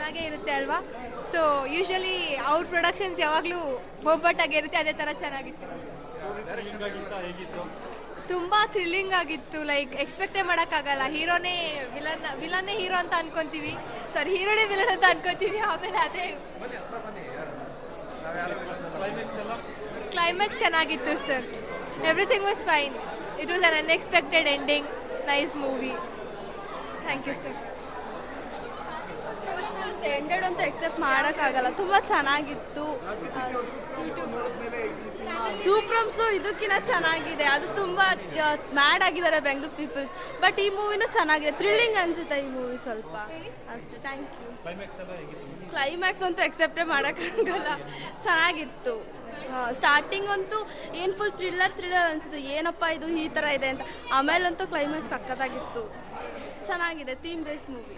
ಚೆನ್ನಾಗೇ ಇರುತ್ತೆ ಅಲ್ವಾ? ಸೊ ಯೂಶಲಿ ಅವ್ರ ಪ್ರೊಡಕ್ಷನ್ಸ್ ಯಾವಾಗಲೂ ಒಬ್ಬಟ್ಟಾಗಿರುತ್ತೆ ಅದೇ ಥರ ಚೆನ್ನಾಗಿತ್ತು. ತುಂಬ ಥ್ರಿಲ್ಲಿಂಗ್ ಆಗಿತ್ತು ಲೈಕ್ ಎಕ್ಸ್ಪೆಕ್ಟೇ ಮಾಡೋಕ್ಕಾಗಲ್ಲ. ಹೀರೋನೇ ವಿಲನ್ ವಿಲನ್ನೇ ಹೀರೋ ಅಂತ ಅನ್ಕೊಂತೀವಿ. ಸಾರಿ ಹೀರೋನೇ ವಿಲನ್ ಅಂತ ಅನ್ಕೊತೀವಿ, ಆಮೇಲೆ ಅದೇ. ಕ್ಲೈಮ್ಯಾಕ್ಸ್ ಚೆನ್ನಾಗಿತ್ತು sir everything was fine it was un unexpected ending nice movie thank you sir ended ಅಂತ ಎಕ್ಸೆಪ್ಟ್ ಮಾಡೋಕ್ಕಾಗಲ್ಲ. ತುಂಬ ಚೆನ್ನಾಗಿತ್ತು. ಸೂಪ್ರಮ್ಸು ಇದಕ್ಕಿಂತ ಚೆನ್ನಾಗಿದೆ. ಅದು ತುಂಬ ಮ್ಯಾಡ್ ಆಗಿದ್ದಾರೆ ಬೆಂಗಳೂರು ಪೀಪಲ್ಸ್ ಬಟ್ ಈ ಮೂವಿನೂ ಚೆನ್ನಾಗಿದೆ. ಥ್ರಿಲ್ಲಿಂಗ್ ಅನ್ಸುತ್ತೆ ಈ ಮೂವಿ ಸ್ವಲ್ಪ. ಅಷ್ಟು. ಥ್ಯಾಂಕ್ ಯು ಕ್ಲೈಮ್ಯಾಕ್ಸ್ ಅಂತೂ ಎಕ್ಸೆಪ್ಟೇ ಮಾಡೋಕ್ಕಾಗಲ್ಲ. ಚೆನ್ನಾಗಿತ್ತು. ಸ್ಟಾರ್ಟಿಂಗ್ ಅಂತೂ ಏನು ಫುಲ್ ಥ್ರಿಲ್ಲರ್ ಥ್ರಿಲ್ಲರ್ ಅನಿಸುತ್ತೆ. ಏನಪ್ಪ ಇದು ಈ ಥರ ಇದೆ ಅಂತ. ಆಮೇಲಂತೂ ಕ್ಲೈಮ್ಯಾಕ್ಸ್ ಸಕ್ಕತ್ತಾಗಿತ್ತು ಚೆನ್ನಾಗಿದೆ. ಥೀಮ್ ಬೇಸ್ ಮೂವಿ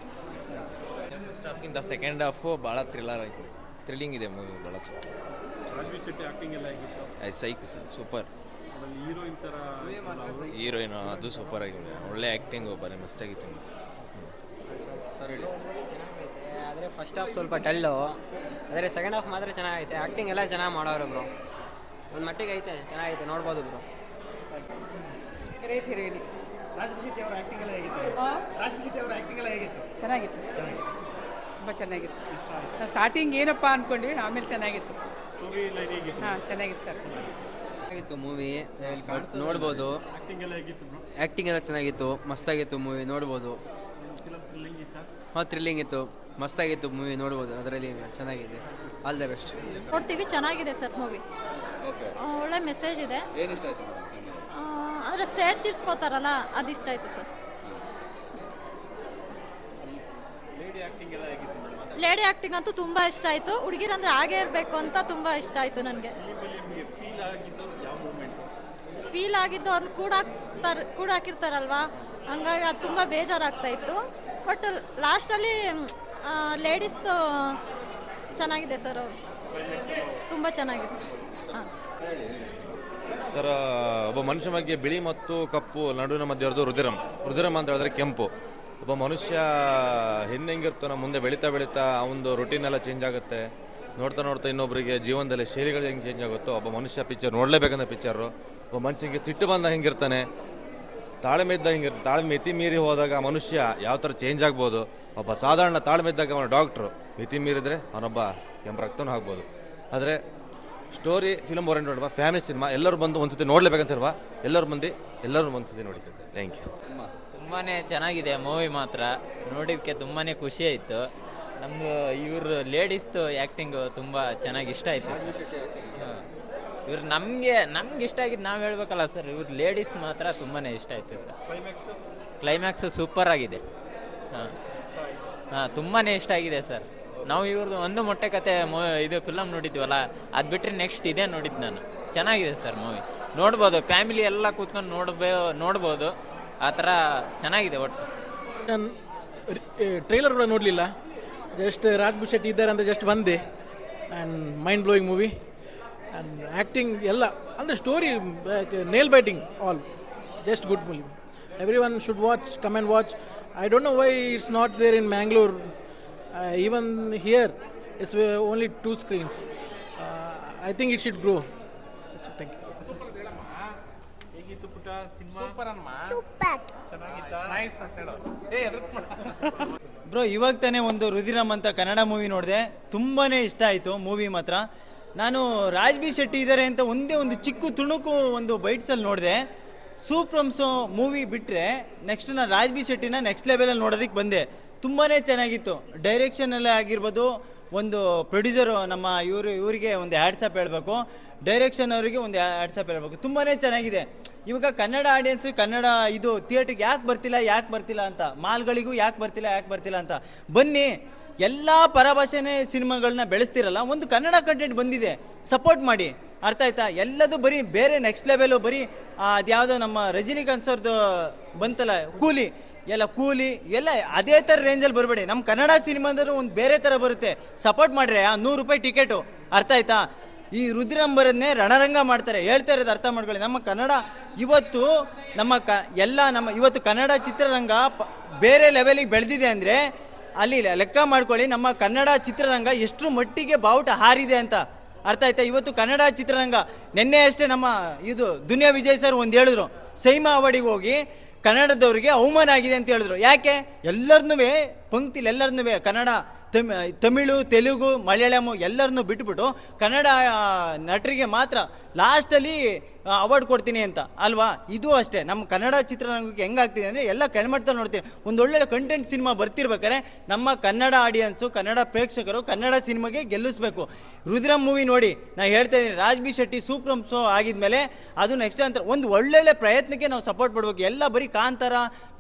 ಫಸ್ಟ್ ಹಾಫ್ಗಿಂತ ಸೆಕೆಂಡ್ ಹಾಫು ಭಾಳ ಥ್ರಿಲ್ಲರ್ ಆಯಿತು. ಥ್ರಿಲ್ಲಿಂಗ್ ಇದೆ ಮೂವಿ ಭಾಳ ಸೂಪರ್ ಸೈಕು ಶೆಟ್ಟಿ ಆಕ್ಟಿಂಗ್ ಎಲ್ಲ ಹೇಗಿತ್ತು? ಸೈಕ್ ಸರ್ ಸೂಪರ್ ಹೀರೋಯಿನ್ ಥರ ಹೀರೋಯಿನ್ ಅದು ಸೂಪರ್ ಆಗಿದೆ. ಒಳ್ಳೆ ಆ್ಯಕ್ಟಿಂಗು ಬರೀ ಮಸ್ತಾಗಿತ್ತು ಆದರೆ ಫಸ್ಟ್ ಹಾಫ್ ಸ್ವಲ್ಪ ಡಲ್ಲು ಆದರೆ ಸೆಕೆಂಡ್ ಹಾಫ್ ಮಾತ್ರ ಚೆನ್ನಾಗೈತೆ. ಆ್ಯಕ್ಟಿಂಗ್ ಎಲ್ಲ ಚೆನ್ನಾಗಿ ಮಾಡೋರು ಬ್ರೋ ಒಂದು ಮಟ್ಟಿಗೆ ಐತೆ ಚೆನ್ನಾಗೈತೆ. ನೋಡ್ಬೋದು bro great heroine Raj Shetty ಅವರ ಆಕ್ಟಿಂಗ್ ಎಲ್ಲ ಹೇಗಿತ್ತು? ರಾಜ್ ಶೆಟ್ಟಿ ಅವರ ಆಕ್ಟಿಂಗ್ ಎಲ್ಲ ಹೇಗಿತ್ತು? ಚೆನ್ನಾಗಿತ್ತು. ತುಂಬ ಚೆನ್ನಾಗಿತ್ತು. ಸ್ಟಾರ್ಟಿಂಗ್ ಏನಪ್ಪ ಅಂದ್ಕೊಂಡ್ವಿ ಆಮೇಲೆ ಚೆನ್ನಾಗಿತ್ತು. ಹಾಂ ಚೆನ್ನಾಗಿತ್ತು ಸರ್ ಚೆನ್ನಾಗಿತ್ತು ಮೂವಿ ನೋಡ್ಬೋದು. ಆಕ್ಟಿಂಗ್ ಎಲ್ಲ ಹೇಗಿತ್ತು ಬ್ರೋ ಆ್ಯಕ್ಟಿಂಗ್ ಎಲ್ಲ ಚೆನ್ನಾಗಿತ್ತು ಮಸ್ತಾಗಿತ್ತು ಮೂವಿ ನೋಡ್ಬೋದು. ಫಿಲಮ್ ಥ್ರಿಲ್ಲಿಂಗ್ ಇತ್ತಾ ಹಾಂ ಥ್ರಿಲ್ಲಿಂಗ್ ಇತ್ತು. ಮಸ್ತಾಗಿತ್ತು ಮೂವಿ ನೋಡ್ಬೋದು. ಅದರಲ್ಲಿ ಚೆನ್ನಾಗಿದೆ. ಆಲ್ ದ ಬೆಸ್ಟ್ ನೋಡ್ತೀವಿ ಚೆನ್ನಾಗಿದೆ ಸರ್ ಮೂವಿ ಒಳ್ಳೆ ಮೆಸೇಜ್ ಇದೆ. ಆ, ಆದರೆ ಸೇಡ್ ತೀರ್ಸ್ಕೋತಾರಲ್ಲ ಅದು ಇಷ್ಟ ಆಯಿತು ಸರ್ ಲೇಡಿ ಆಕ್ಟಿಂಗ್ ಅಂತೂ ತುಂಬ ಇಷ್ಟ ಆಯಿತು. ಹುಡುಗಿರಂದ್ರೆ ಹಾಗೇ ಇರಬೇಕು ಅಂತ ತುಂಬ ಇಷ್ಟ ಆಯಿತು ನನಗೆ. ಫೀಲ್ ಆಗಿದ್ದು ಅವ್ರನ್ನ ಕೂಡ ಹಾಕ್ತಾರೆ ಕೂಡ ಹಂಗಾಗಿ ಅದು ತುಂಬ ಬೇಜಾರಾಗ್ತಾ ಇತ್ತು. ಬಟ್ ಲಾಸ್ಟಲ್ಲಿ ಲೇಡೀಸ್ದು ಚೆನ್ನಾಗಿದೆ ಸರ್ ತುಂಬ ಚೆನ್ನಾಗಿದೆ. ಸರ್ ಒಬ್ಬ ಮನುಷ್ಯ ಬಗ್ಗೆ ಬಿಳಿ ಮತ್ತು ಕಪ್ಪು ನಡುವಿನ ಮಧ್ಯೆ ಇರೋದು ರುದಿರಂ ಅಂತ ಹೇಳಿದ್ರೆ ಕೆಂಪು. ಒಬ್ಬ ಮನುಷ್ಯ ಹಿಂದೆ ಹೆಂಗಿರ್ತಾನೋ ಮುಂದೆ ಬೆಳೀತಾ ಬೆಳೀತಾ ಅವನದು ರೊಟೀನ್ ಎಲ್ಲ ಚೇಂಜ್ ಆಗುತ್ತೆ. ನೋಡ್ತಾ ನೋಡ್ತಾ ಇನ್ನೊಬ್ಬರಿಗೆ ಜೀವನದಲ್ಲಿ ಶೈಲಿಗಳು ಹೆಂಗೆ ಚೇಂಜ್ ಆಗುತ್ತೋ, ಒಬ್ಬ ಮನುಷ್ಯ ಪಿಕ್ಚರ್ ನೋಡಲೇಬೇಕಂತ ಪಿಕ್ಚರು ಒಬ್ಬ ಮನುಷ್ಯನಿಗೆ ಸಿಟ್ಟು ಬಂದ ಹೆಂಗಿರ್ತಾನೆ, ತಾಳ್ಮೆ ಇದ್ದಾಗ ಹಿಂಗೆ ತಾಳ್ಮೆ ಮಿತಿ ಮೀರಿ ಹೋದಾಗ ಮನುಷ್ಯ ಯಾವ ಥರ ಚೇಂಜ್ ಆಗ್ಬೋದು, ಒಬ್ಬ ಸಾಧಾರಣ ತಾಳ್ಮೆ ಇದ್ದಾಗ ಅವನ ಡಾಕ್ಟ್ರು ಮಿತಿ ಮೀರಿದ್ರೆ ಅವನೊಬ್ಬ ಕೆಂಪು ರಕ್ತನೂ ಆಗ್ಬೋದು. ಆದರೆ ಸ್ಟೋರಿ ಫಿಲಮ್ ನೋಡುವ ಫ್ಯಾಮಿಲಿ ಸಿನಿಮಾ ಎಲ್ಲರೂ ಬಂದು ಒಂದ್ಸತಿ ನೋಡಲೇಬೇಕಂತಿರುವ ಎಲ್ಲರೂ ಬಂದು, ಎಲ್ಲರೂ ಒಂದ್ಸತಿ ನೋಡಿ ಸರ್? ಥ್ಯಾಂಕ್ ಯು ತುಂಬಾ ಚೆನ್ನಾಗಿದೆ ಮೂವಿ ಮಾತ್ರ. ನೋಡಿದ್ದಕ್ಕೆ ತುಂಬಾ ಖುಷಿ ಆಯಿತು. ನಮ್ದು ಇವ್ರ ಲೇಡೀಸ್ದು ಆ್ಯಕ್ಟಿಂಗು ತುಂಬ ಚೆನ್ನಾಗಿ ಇಷ್ಟ ಆಯಿತು ಇವ್ರು ನಮಗೆ ನಮ್ಗೆ ಇಷ್ಟ ಆಗಿದ್ದು ನಾವು ಹೇಳ್ಬೇಕಲ್ಲ ಸರ್ ಇವ್ರ ಲೇಡೀಸ್ ಮಾತ್ರ ತುಂಬಾ ಇಷ್ಟ ಆಯಿತು ಸರ್. ಕ್ಲೈಮ್ಯಾಕ್ಸು ಕ್ಲೈಮ್ಯಾಕ್ಸು ಸೂಪರ್ ಆಗಿದೆ. ಹಾಂ. ಹಾಂ ತುಂಬಾ ಇಷ್ಟ ಆಗಿದೆ ಸರ್. ನಾವು ಇವ್ರದ್ದು ಒಂದು ಮೊಟ್ಟೆ ಕತೆ ಮೂ ಇದು ಫಿಲಮ್ ನೋಡಿದ್ವಲ್ಲ ಅದು ಬಿಟ್ಟರೆ ನೆಕ್ಸ್ಟ್ ಇದೇ ನೋಡಿದ್ದು ನಾನು. ಚೆನ್ನಾಗಿದೆ ಸರ್ ಮೂವಿ. ನೋಡ್ಬೋದು ಫ್ಯಾಮಿಲಿ ಎಲ್ಲ ಕೂತ್ಕೊಂಡು ನೋಡ್ಬೇ ನೋಡ್ಬೋದು. ಆ ಥರ ಚೆನ್ನಾಗಿದೆ ಒಟ್ಟು. ನಾನು ಟ್ರೈಲರ್ ಕೂಡ ನೋಡಲಿಲ್ಲ. ಜಸ್ಟ್ ರಾಜ್ಬಿ ಶೆಟ್ಟಿ ಇದ್ದಾರೆ ಅಂತ ಜಸ್ಟ್ ಬಂದೆ. And mind blowing movie and acting ಎಲ್ಲ, ಅಂದರೆ story nail biting all just good movie every one should watch come and watch I don't know why it's not there in Mangalore even here it's only two screens I think it should grow thank you ಹೇಗಿತ್ತು ಪುಟ cinema? Bro ಇವಾಗ ತಾನೇ ಒಂದು ರುದಿರಮ್ ಅಂತ Kannada movie ನೋಡಿದೆ. ತುಂಬಾ ಇಷ್ಟ ಆಯಿತು ಮೂವಿ ಮಾತ್ರ. ನಾನು ರಾಜ್ ಬಿ ಶೆಟ್ಟಿ ಇದ್ದಾರೆ ಅಂತ ಒಂದೇ ಒಂದು ಚಿಕ್ಕ ತುಣುಕು ಒಂದು ಬೈಟ್ಸಲ್ಲಿ ನೋಡಿದೆ. ಸೂಪ್ರಮ್ಸು ಮೂವಿ ಬಿಟ್ಟರೆ ನೆಕ್ಸ್ಟ್ ನಾನು ರಾಜ್ ಬಿ ಶೆಟ್ಟಿನ ನೆಕ್ಸ್ಟ್ ಲೆವೆಲಲ್ಲಿ ನೋಡೋದಕ್ಕೆ ಬಂದೆ. ತುಂಬಾ ಚೆನ್ನಾಗಿತ್ತು. ಡೈರೆಕ್ಷನಲ್ಲೇ ಆಗಿರ್ಬೋದು ಒಂದು ಪ್ರೊಡ್ಯೂಸರು ನಮ್ಮ ಇವರು ಇವರಿಗೆ ಒಂದು ಹ್ಯಾಡ್ಸಪ್ ಹೇಳಬೇಕು. ಡೈರೆಕ್ಷನ್ ಅವರಿಗೆ ಒಂದು ಆಟ್ಸಪ್ ಹೇಳ್ಬೇಕು. ತುಂಬಾ ಚೆನ್ನಾಗಿದೆ. ಇವಾಗ ಕನ್ನಡ ಆಡಿಯನ್ಸು ಕನ್ನಡ ಇದು ಥಿಯೇಟ್ರಿಗೆ ಯಾಕೆ ಬರ್ತಿಲ್ಲ ಯಾಕೆ ಬರ್ತಿಲ್ಲ ಅಂತ, ಮಾಲ್ಗಳಿಗೂ ಯಾಕೆ ಬರ್ತಿಲ್ಲ ಯಾಕೆ ಬರ್ತಿಲ್ಲ ಅಂತ. ಬನ್ನಿ, ಎಲ್ಲ ಪರಭಾಷೆನೇ ಸಿನಿಮಾಗಳನ್ನ ಬೆಳೆಸ್ತಿರಲ್ಲ, ಒಂದು ಕನ್ನಡ ಕಂಟೆಂಟ್ ಬಂದಿದೆ ಸಪೋರ್ಟ್ ಮಾಡಿ. ಅರ್ಥ ಆಯ್ತಾ? ಎಲ್ಲದು ಬರೀ ಬೇರೆ ನೆಕ್ಸ್ಟ್ ಲೆವೆಲು ಬರೀ ಅದ್ಯಾವುದೋ ನಮ್ಮ ರಜನಿಕಾಂತ್ ಸರ್ದು ಬಂತಲ್ಲ, ಕೂಲಿ. ಎಲ್ಲ ಕೂಲಿ, ಎಲ್ಲ ಅದೇ ಥರ ರೇಂಜಲ್ಲಿ ಬರಬೇಡಿ. ನಮ್ಮ ಕನ್ನಡ ಸಿನಿಮಾದರೂ ಒಂದು ಬೇರೆ ಥರ ಬರುತ್ತೆ. ಸಪೋರ್ಟ್ ಮಾಡ್ರೆ, ಆ, ನೂರು ರೂಪಾಯಿ ಟಿಕೆಟು. ಅರ್ಥ ಆಯ್ತಾ? ಈ ರುದ್ರಂಬರನ್ನೇ ರಣರಂಗ ಮಾಡ್ತಾರೆ. ಹೇಳ್ತಾ ಇರೋದು ಅರ್ಥ ಮಾಡ್ಕೊಳ್ಳಿ. ನಮ್ಮ ಕನ್ನಡ ಇವತ್ತು ನಮ್ಮ ಕ, ಎಲ್ಲ ನಮ್ಮ, ಇವತ್ತು ಕನ್ನಡ ಚಿತ್ರರಂಗ ಬೇರೆ ಲೆವೆಲಿಗೆ ಬೆಳೆದಿದೆ ಅಂದರೆ ಅಲ್ಲಿ ಲೆಕ್ಕ ಮಾಡ್ಕೊಳ್ಳಿ. ನಮ್ಮ ಕನ್ನಡ ಚಿತ್ರರಂಗ ಎಷ್ಟು ಮಟ್ಟಿಗೆ ಬಾವುಟ ಹಾರಿದೆ ಅಂತ ಅರ್ಥ ಆಯ್ತಾ? ಇವತ್ತು ಕನ್ನಡ ಚಿತ್ರರಂಗ, ನಿನ್ನೆ ಅಷ್ಟೇ ನಮ್ಮ ಇದು ದುನಿಯಾ ವಿಜಯ್ ಸರ್ ಒಂದು ಹೇಳಿದ್ರು. ಸೈಮಾ ಅವಾರ್ಡಿಗೆ ಹೋಗಿ ಕನ್ನಡದವ್ರಿಗೆ ಅವಮಾನ ಆಗಿದೆ ಅಂತ ಹೇಳಿದ್ರು. ಯಾಕೆ? ಎಲ್ಲರನ್ನೂ ಪಂಕ್ತಿಲಿ ಎಲ್ಲರನ್ನೂ ಕನ್ನಡ ತಮಿ ತಮಿಳು ತೆಲುಗು ಮಲಯಾಳಂ ಎಲ್ಲರನ್ನೂ ಬಿಟ್ಬಿಟ್ಟು ಕನ್ನಡ ನಟರಿಗೆ ಮಾತ್ರ ಲಾಸ್ಟಲ್ಲಿ ಅವಾರ್ಡ್ ಕೊಡ್ತೀನಿ ಅಂತ. ಅಲ್ವಾ? ಇದು ಅಷ್ಟೇ. ನಮ್ಮ ಕನ್ನಡ ಚಿತ್ರರಂಗಕ್ಕೆ ಹೆಂಗಾಗ್ತಿದೆ ಅಂದರೆ ಎಲ್ಲ ಕೆಳಮಟ್ಟದಲ್ಲಿ ನೋಡ್ತೀನಿ. ಒಂದು ಒಳ್ಳೊಳ್ಳೆ ಕಂಟೆಂಟ್ ಸಿನಿಮಾ ಬರ್ತಿರ್ಬೇಕಾದ್ರೆ ನಮ್ಮ ಕನ್ನಡ ಆಡಿಯನ್ಸು ಕನ್ನಡ ಪ್ರೇಕ್ಷಕರು ಕನ್ನಡ ಸಿನಿಮಾಗೆ ಗೆಲ್ಲಿಸ್ಬೇಕು. ರುದ್ರಂ ಮೂವಿ ನೋಡಿ ನಾನು ಹೇಳ್ತಾ ಇದ್ದೀನಿ Raj B Shetty super show ಆಗಿದ್ಮೇಲೆ ಅದು ನೆಕ್ಸ್ಟ್ ಅಂತ ಒಂದು ಒಳ್ಳೊಳ್ಳೆ ಪ್ರಯತ್ನಕ್ಕೆ ನಾವು ಸಪೋರ್ಟ್ ಮಾಡಬೇಕು ಎಲ್ಲ ಬರೀ ಕಾಂತಾರ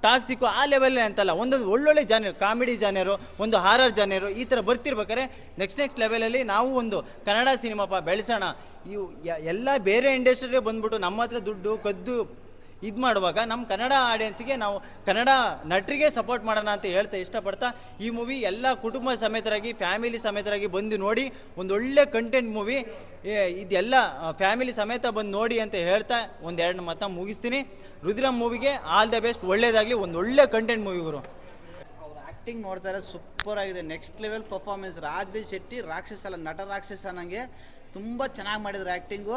ಟಾಕ್ಸಿಕ್ಕು ಆ ಲೆವೆಲ್ಲೇ ಅಂತಲ್ಲ, ಒಂದೊಂದು ಒಳ್ಳೊಳ್ಳೆ ಜಾನರ್ ಕಾಮಿಡಿ ಜಾನರು ಒಂದು ಹಾರರ್ ಜಾನರು ಈ ಥರ ಬರ್ತಿರ್ಬೇಕಾದ್ರೆ ನೆಕ್ಸ್ಟ್ ನೆಕ್ಸ್ಟ್ ಲೆವೆಲಲ್ಲಿ ನಾವು ಒಂದು ಕನ್ನಡ ಸಿನಿಮಾಪ ಬೆಳೆಸೋಣ. ಇವು ಎಲ್ಲ ಬೇರೆ ಇಂಡಸ್ಟ್ರಿಗೆ ಬಂದ್ಬಿಟ್ಟು ನಮ್ಮ ಹತ್ರ ದುಡ್ಡು ಕದ್ದು ಇದು ಮಾಡುವಾಗ ನಮ್ಮ ಕನ್ನಡ ಆಡಿಯನ್ಸ್ಗೆ ನಾವು ಕನ್ನಡ ನಟರಿಗೆ ಸಪೋರ್ಟ್ ಮಾಡೋಣ ಅಂತ ಹೇಳ್ತಾ ಇಷ್ಟಪಡ್ತಾ ಈ ಮೂವಿ ಎಲ್ಲ ಕುಟುಂಬ ಸಮೇತರಾಗಿ, ಫ್ಯಾಮಿಲಿ ಸಮೇತರಾಗಿ ಬಂದು ನೋಡಿ, ಒಂದು ಒಳ್ಳೆ ಕಂಟೆಂಟ್ ಮೂವಿ ಇದೆಲ್ಲ ಫ್ಯಾಮಿಲಿ ಸಮೇತ ಬಂದು ನೋಡಿ ಅಂತ ಹೇಳ್ತಾ ಒಂದೆರಡು ಮತ ಮುಗಿಸ್ತೀನಿ. ರುದ್ರಮ್ ಮೂವಿಗೆ ಆಲ್ ದ ಬೆಸ್ಟ್, ಒಳ್ಳೇದಾಗಲಿ, ಒಂದು ಒಳ್ಳೆ ಕಂಟೆಂಟ್ ಮೂವಿ ಗುರು. ಅವ್ರ ಆ್ಯಕ್ಟಿಂಗ್ ನೋಡ್ತಾರೆ, ಸೂಪರ್ ಆಗಿದೆ. Next level performance Raj B Shetty, ರಾಕ್ಷಸ ಅಲ್ಲ, ನಟ ರಾಕ್ಷಸ ನನಗೆ ತುಂಬ ಚೆನ್ನಾಗಿ ಮಾಡಿದ್ರು ಆ್ಯಕ್ಟಿಂಗು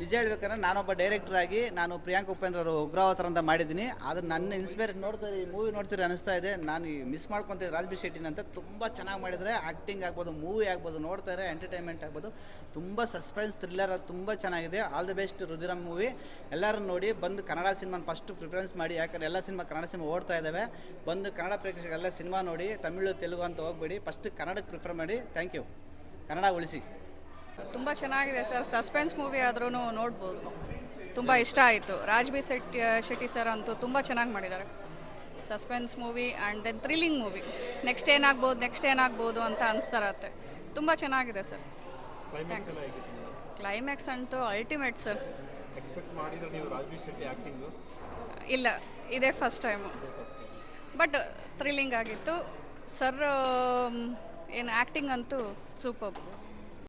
ನಿಜ ಹೇಳ್ಬೇಕಂದ್ರೆ ನಾನೊಬ್ಬ ಡೈರೆಕ್ಟರ್ ಆಗಿ ನಾನು ಪ್ರಿಯಾಂಕ್ ಉಪೇಂದ್ರ ಅವರು ಉಗ್ರಾವತಾರ ಅಂತ ಮಾಡಿದ್ದೀನಿ. ಅದು ನನ್ನ ಇನ್ಸ್ಪೈರ್ ನೋಡ್ತಾರೆ ಈ ಮೂವಿ ನೋಡ್ತೀರಿ ಅನಿಸ್ತಾ ಇದೆ. ನಾನು ಮಿಸ್ ಮಾಡ್ಕೊತೀನಿ ರಾಜ್ಬಿ ಶೆಟ್ಟಿನ ಅಂತ ತುಂಬ ಚೆನ್ನಾಗಿ ಮಾಡಿದರೆ. ಆ್ಯಕ್ಟಿಂಗ್ ಆಗ್ಬೋದು ಮೂವಿ ಆಗ್ಬೋದು ನೋಡ್ತಾರೆ ಎಂಟರ್ಟೈನ್ಮೆಂಟ್ ಆಗ್ಬೋದು. ತುಂಬ ಸಸ್ಪೆನ್ಸ್ ಥ್ರಿಲ್ಲರ್ ತುಂಬ ಚೆನ್ನಾಗಿದೆ. All the best Rudhiram movie ಎಲ್ಲರೂ ನೋಡಿ ಬಂದು ಕನ್ನಡ ಸಿನಿಮಾನ ಫಸ್ಟ್ ಪ್ರಿಫರೆನ್ಸ್ ಮಾಡಿ. ಯಾಕಂದ್ರೆ ಎಲ್ಲ ಸಿನಿಮಾ ಕನ್ನಡ ಸಿನಿಮಾ ಓಡ್ತಾ ಇದ್ದಾವೆ ಬಂದು ಕನ್ನಡ ಪ್ರೇಕ್ಷಕರೆಲ್ಲ ಸಿನಿಮಾ ನೋಡಿ, ತಮಿಳು, ತೆಲುಗು ಅಂತ ಹೋಗ್ಬೇಡಿ. ಫಸ್ಟ್ ಕನ್ನಡಕ್ಕೆ ಪ್ರಿಫರ್ ಮಾಡಿ. ಥ್ಯಾಂಕ್ ಯು ಕನ್ನಡ ಉಳಿಸಿ. ತುಂಬ ಚೆನ್ನಾಗಿದೆ ಸರ್ ಸಸ್ಪೆನ್ಸ್ ಮೂವಿ ಆದ್ರೂ ನೋಡ್ಬೋದು. ತುಂಬ ಇಷ್ಟ ಆಯಿತು. ರಾಜ್ಬಿ ಶೆಟ್ಟಿ ಶೆಟ್ಟಿ ಸರ್ ಅಂತೂ ತುಂಬ ಚೆನ್ನಾಗಿ ಮಾಡಿದ್ದಾರೆ. Suspense movie and then thrilling movie next ಏನಾಗ್ಬೋದು ನೆಕ್ಸ್ಟ್ ಏನಾಗ್ಬೋದು ಅಂತ ಅನಿಸ್ತಾರತ್ತೆ. ತುಂಬ ಚೆನ್ನಾಗಿದೆ ಸರ್. ಕ್ಲೈಮ್ಯಾಕ್ಸ್ ಅಂತೂ ಅಲ್ಟಿಮೇಟ್ ಸರ್ ಇಲ್ಲ ಇದೇ ಫಸ್ಟ್ ಟೈಮು ಬಟ್ ಥ್ರಿಲ್ಲಿಂಗ್ ಆಗಿತ್ತು. ಸರ್ ಏನು ಆ್ಯಕ್ಟಿಂಗ್ ಅಂತೂ ಸೂಪರ್